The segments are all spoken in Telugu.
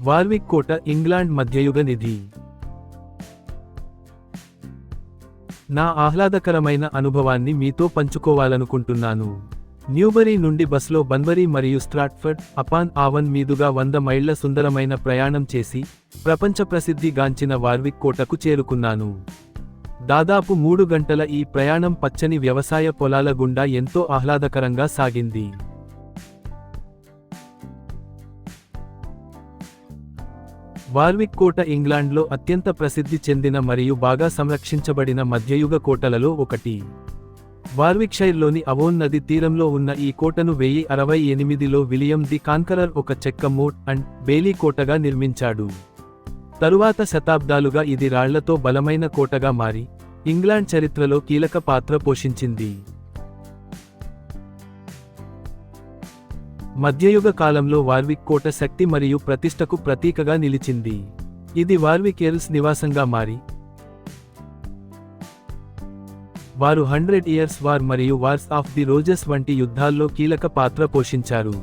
వార్విక్ కోట ఇంగ్లాండ్ మధ్యయుగ నిధి. నా ఆహ్లాదకరమైన అనుభవాన్ని మీతో పంచుకోవాలనుకుంటున్నాను. న్యూబరీ నుండి బస్లో బన్బరీ మరియు స్ట్రాట్ఫర్డ్ అపాన్ ఆవన్ మీదుగా వంద మైళ్ళ సుందరమైన ప్రయాణం చేసి ప్రపంచ ప్రసిద్ధి గాంచిన వార్విక్ కోటకు చేరుకున్నాను. దాదాపు మూడు గంటల ఈ ప్రయాణం పచ్చని వ్యవసాయ పొలాల గుండా ఎంతో ఆహ్లాదకరంగా సాగింది. వార్విక్ కోట ఇంగ్లాండ్లో అత్యంత ప్రసిద్ధి చెందిన మరియు బాగా సంరక్షించబడిన మధ్యయుగ కోటలలో ఒకటి. వార్విక్షైర్లోని అవోన్ నది తీరంలో ఉన్న ఈ కోటను వెయ్యి అరవై ఎనిమిదిలో విలియం ది కాన్కరర్ ఒక చెక్క మోట్ అండ్ బేలీ కోటగా నిర్మించాడు. తరువాత శతాబ్దాలుగా ఇది రాళ్ళతో బలమైన కోటగా మారి ఇంగ్లాండ్ చరిత్రలో కీలక పాత్ర పోషించింది. మధ్యయుగ కాలంలో వార్విక్ కోట శక్తి మరియు ప్రతిష్టకు ప్రతీకగా నిలిచింది. ఇది వార్విక్ ఎల్స్ నివాసంగా మారి. వారు హండ్రెడ్ ఇయర్స్ వార్ మరియు వార్స్ ఆఫ్ ది రోజెస్ వంటి యుద్ధాల్లో కీలక పాత్ర పోషించారు.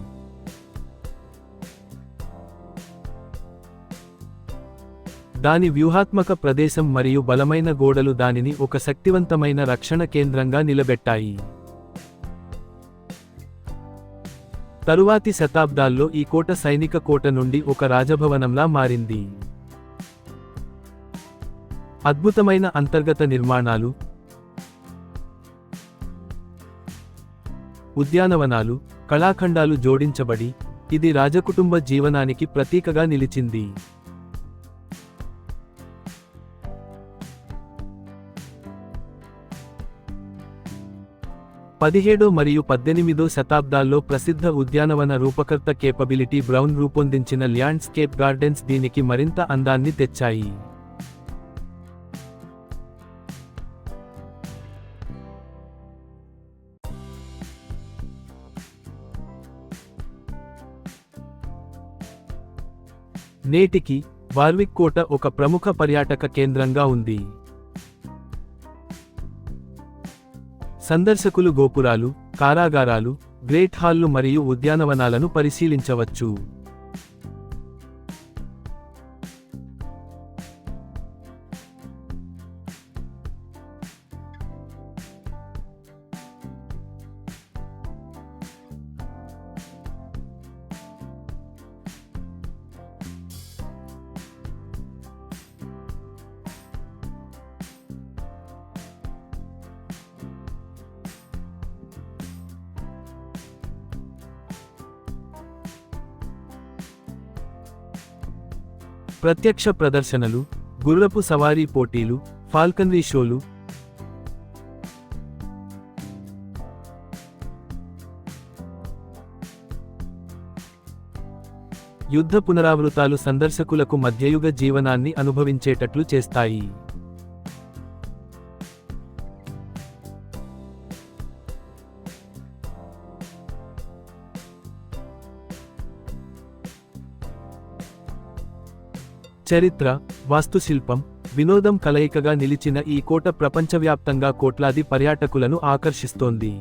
దాని వ్యూహాత్మక ప్రదేశం మరియు బలమైన గోడలు దానిని ఒక శక్తివంతమైన రక్షణ కేంద్రంగా నిలబెట్టాయి. తరువాతి శతాబ్దాల్లో ఈ కోట సైనిక కోట నుండి ఒక రాజభవనంలా మారింది. అద్భుతమైన అంతర్గత నిర్మాణాలు ఉద్యానవనాలు కళాఖండాలు జోడించబడి ఇది రాజకుటుంబ జీవనానికి ప్రతీకగా నిలిచింది. పదిహేడో మరియు పద్దెనిమిదో శతాబ్దాల్లో ప్రసిద్ధ ఉద్యానవన రూపకర్త కేపబిలిటీ బ్రౌన్ రూపొందించిన ల్యాండ్స్కేప్ గార్డెన్స్ దీనికి మరింత అందాన్ని తెచ్చాయి. నేటికి వార్విక్ కోట ఒక ప్రముఖ పర్యాటక కేంద్రంగా ఉంది. సందర్శకులు గోపురాలు కారాగారాలు గ్రేట్ హాల్లు మరియు ఉద్యానవనాలను పరిశీలించవచ్చు. ప్రత్యక్ష ప్రదర్శనలు గుర్రపు సవారీ పోటీలు ఫాల్కనరీ షోలు. యుద్ధ పునరావృతాలు సందర్శకులకు మధ్యయుగ జీవనాన్ని అనుభవించేటట్లు చేస్తాయి. చరిత్ర వాస్తుశిల్పం వినోదం కలయికగా నిలిచిన ఈ కోట ప్రపంచవ్యాప్తంగా కోట్లాది పర్యాటకులను ఆకర్షిస్తోంది.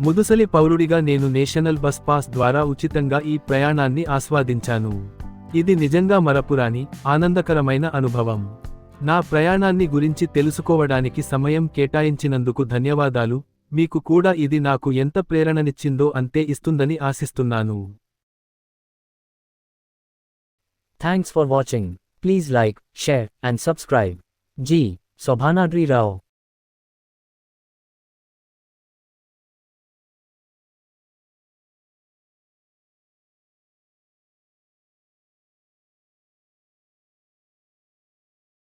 ముదుసలి పౌరుడిగా నేను నేషనల్ బస్ పాస్ ద్వారా ఉచితంగా ఈ ప్రయాణాన్ని ఆస్వాదించాను. ఇది నిజంగా మరపురాని ఆనందకరమైన అనుభవం. నా ప్రయాణాన్ని గురించి తెలుసుకోవడానికి సమయం కేటాయించినందుకు ధన్యవాదాలు. మీకు కూడా ఇది నాకు ఎంత ప్రేరణనిచ్చిందో అంతే ఇస్తుందని ఆశిస్తున్నాను. Thanks for watching please like share and subscribe G Sobhanadri Rao